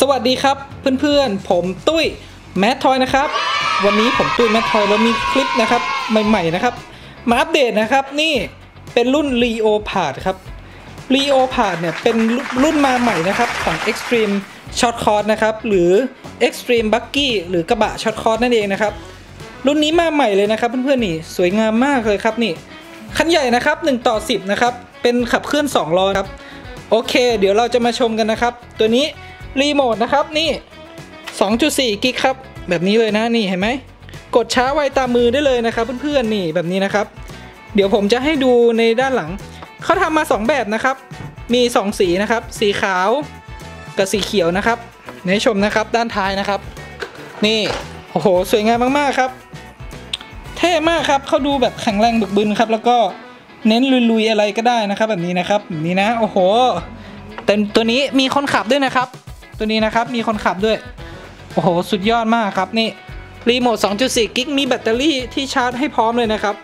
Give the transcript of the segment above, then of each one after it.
สวัสดีครับเพื่อนๆ ผมตุ้ยแมททอยนะครับ วันนี้ผมตุ้ยแมททอยเรามีคลิปนะครับใหม่ๆนะครับ มาอัปเดตนะครับนี่เป็นรุ่น r e o p a r d ครับ r e o p a r d เนี่ยเป็นรุ่นมาใหม่นะครับของ Extreme Short c o r d นะครับหรือ Extreme Buggy หรือกระบะ Short c o r d นั่นเองนะครับ รุ่นนี้มาใหม่เลยนะครับเพื่อนๆนี่สวยงามมากเลยครับนี่คันใหญ่นะครับ1ต่อ10นะครับเป็นขับเคลื่อน2ล้อครับโอเค เดี๋ยวเราจะมาชมกันนะครับ ตัวนี้ รีโมทนะครับนี่ 2.4 กิกครับ แบบนี้เลยนะนี่เห็นไหม กดช้าไวตามมือได้เลยนะครับ เพื่อนๆนี่แบบนี้นะครับ เดี๋ยวผมจะให้ดูในด้านหลัง เขาทำมา 2 แบบนะครับ มี 2 สีนะครับ สีขาวกับสีเขียวนะครับให้ชมนะครับด้านท้ายนะครับ นี่โอ้โหสวยงามมากๆครับ เท่มากครับเขาดูแบบแข็งแรงบึกบึนครับ แล้วก็เน้นลุยๆอะไรก็ได้นะครับ แบบนี้นะครับแบบนี้นะ โอ้โหแต่ตัวนี้มีคนขับด้วยนะครับ ตัวนี้นะครับมีคนขับด้วย โอ้โห สุดยอดมากครับนี่รีโมท 2.4 กิกมีแบตเตอรี่ที่ชาร์จให้พร้อมเลยนะครับ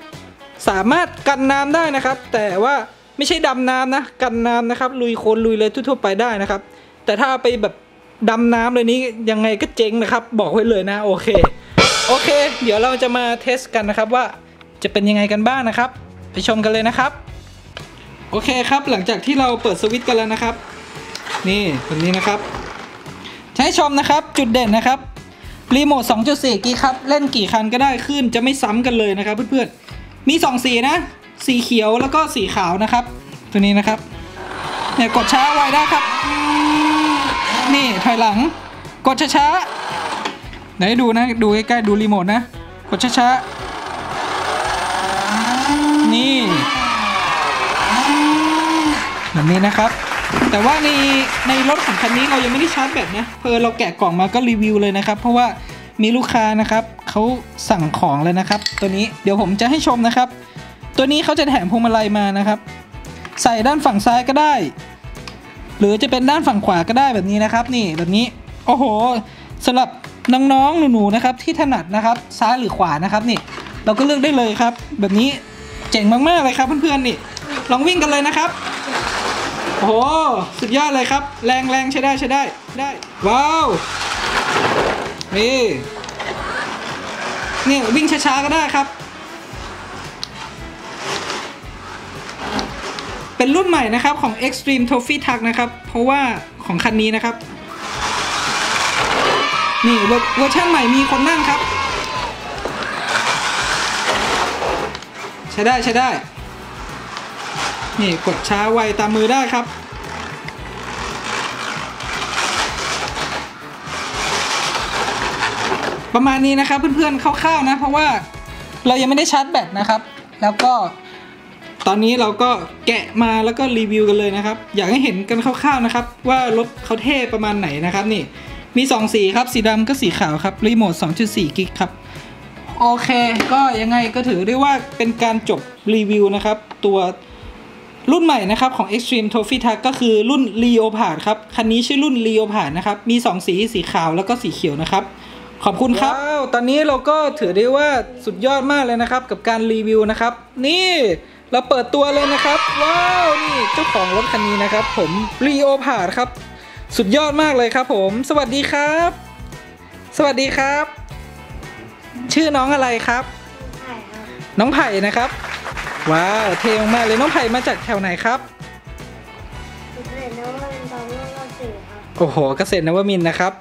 สามารถกันน้ำได้นะครับ แต่ว่าไม่ใช่ดำน้ำนะ กันน้ำนะครับ ลุยโคลนลุยเลยทั่วๆไปได้นะครับ แต่ถ้าไปแบบดำน้ำเลยนี้ยังไงก็เจ๊งนะครับ บอกไว้เลยนะโอเค โอเค เดี๋ยวเราจะมาเทสกันนะครับว่าจะเป็นยังไงกันบ้างนะครับ ไปชมกันเลยนะครับ โอเคครับหลังจากที่เราเปิดสวิตช์กันแล้วนะครับ นี่แบบนี้นะครับ ใช้ชมนะครับจุดเด่นนะครับรีโมท 2.4กิกครับ เล่นกี่คันก็ได้ขึ้นจะไม่ซ้ำกันเลยนะครับเพื่อนๆ มี 2 สีนะ สีเขียวแล้วก็สีขาวนะครับ ตัวนี้นะครับ เนี่ยกดช้าไวได้ครับ นี่ถอยหลัง กดช้าๆไหนดูนะ ดูใกล้ๆ ดูรีโมทนะ กดช้าๆ นี่แบบนี้นะครับ แต่ว่าในในรถของคันนี้เรายังไม่ได้ชาร์จแบตนะเพอเราแกะกล่องมาก็รีวิวเลยนะครับ เพราะว่ามีลูกค้านะครับเขาสั่งของเลยนะครับ ตัวนี้เดี๋ยวผมจะให้ชมนะครับ ตัวนี้เขาจะแถมพวงมาลัยมานะครับ ใส่ด้านฝั่งซ้ายก็ได้ หรือจะเป็นด้านฝั่งขวาก็ได้แบบนี้นะครับ นี่แบบนี้โอ้โหสำหรับน้องๆหนูๆนะครับที่ถนัดนะครับซ้ายหรือขวานะครับนี่ เราก็เลือกได้เลยครับ แบบนี้เจ๋งมากๆเลยครับเพื่อนๆนี่ ลองวิ่งกันเลยนะครับ โอ้โห สุดยอดเลยครับ แรงแรงใช้ได้ใช้ได้ได้ ว้าว นี่นี่วิ่งช้าๆก็ได้ครับ เป็นรุ่นใหม่นะครับของ Extreme Trophy Truck นะครับ เพราะว่าของคันนี้นะครับ นี่เวอร์เวอร์ชันใหม่มีคนนั่งครับ ใช้ได้ใช้ได้ นี่กดช้าไวตามมือได้ครับ ประมาณนี้นะครับเพื่อนๆคร่าวๆนะ เพราะว่าเรายังไม่ได้ชาร์จแบตนะครับ แล้วก็ตอนนี้เราก็แกะมาแล้วก็รีวิวกันเลยนะครับ อยากให้เห็นกันคร่าวๆนะครับ ว่ารถเขาเท่ประมาณไหนนะครับนี่มี 2 สีครับ สีดำก็สีขาวครับ รีโมท 2.4 กิกครับ โอเค ก็ยังไงก็ถือได้ว่าเป็นการจบรีวิวนะครับ ตัว รุ่นใหม่นะครับของ Extreme Trophy Truck ก็คือรุ่น Leopard ครับ คันนี้ชื่อรุ่น Leopard นะครับ มี 2 สีสีขาวแล้วก็สีเขียวนะครับ ขอบคุณครับว้าวตอนนี้เราก็ถือได้ว่าสุดยอดมากเลยนะครับ กับการรีวิวนะครับ นี่เราเปิดตัวเลยนะครับ ว้าว นี่เจ้าของรถคันนี้นะครับ ผม Leopard ครับ สุดยอดมากเลยครับ ผม สวัสดีครับ สวัสดีครับ ชื่อน้องอะไรครับใช่ครับน้องไผ่นะครับ ว้าวเท่มากๆเลยน้องไผ่มาจากแถวไหนครับผมเห็นว่าเป็นตอนเมื่อวันสื่อครับโอ้โหเกษตรนวมินทร์นะครับ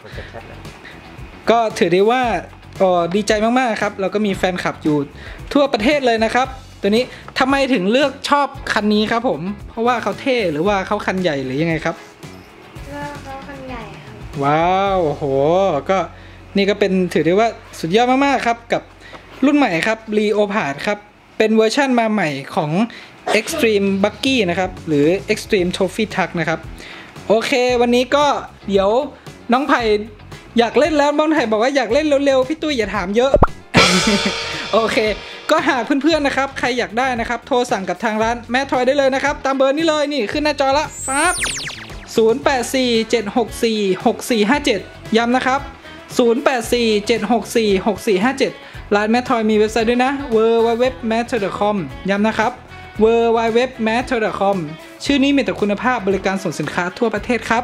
ก็ถือได้ว่าอ๋อดีใจมากๆครับเราก็มีแฟนคลับอยู่ทั่วประเทศเลยนะครับ ตัวนี้ทำไมถึงเลือกชอบคันนี้ครับผม เพราะว่าเขาเท่หรือว่าเขาคันใหญ่หรือยังไงครับว่าเขาคันใหญ่ครับ ว้าวโอ้โห ก็นี่ก็เป็นถือได้ว่าสุดยอดมากๆครับกับรุ่นใหม่ครับ Leopard ครับ เป็นเวอร์ชั่นมาใหม่ของ Extreme Buggy นะครับ หรือ Extreme Trophy Truck นะครับ โอเค วันนี้ก็เดี๋ยวน้องไผ่อยากเล่นแล้วน้องไผ่บอกว่าอยากเล่นเร็วๆ พี่ตุ้ยอย่าถามเยอะ โอเค ก็หากเพื่อนๆนะครับ ใครอยากได้นะครับ โทรสั่งกับทางร้านแม่ทอยได้เลยนะครับ ตามเบอร์นี้เลยนี่ขึ้นหน้าจอละฟับ0847646457 ย้ำนะครับ 0847646457 ร้านแมททอยมีเว็บไซต์ด้วยนะ www.matter.com ย้ำนะครับ www.matter.com ชื่อนี้มีแต่คุณภาพบริการส่งสินค้าทั่วประเทศครับ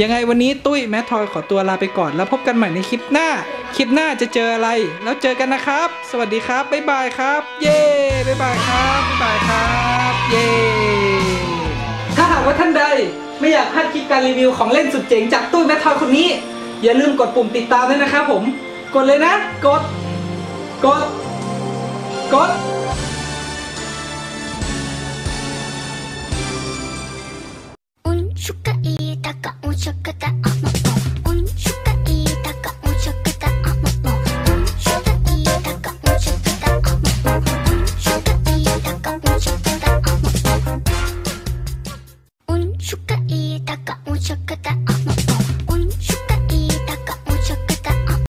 ยังไงวันนี้ตุ้ยแมททอยขอตัวลาไปก่อน แล้วพบกันใหม่ในคลิปหน้า คลิปหน้าจะเจออะไร แล้วเจอกันนะครับ สวัสดีครับ บ๊ายบายครับ เย้ บ๊ายบายครับ บ๊ายบายครับ เย้ ถ้าหากว่าท่านใดไม่อยากพลาดคลิปการรีวิวของเล่นสุดเจ๋งจากตุ้ยแมททอยคนนี้ อย่าลืมกดปุ่มติดตามด้วยนะครับผม กดเลยนะ กด Cốt Cốt Un chukai taka un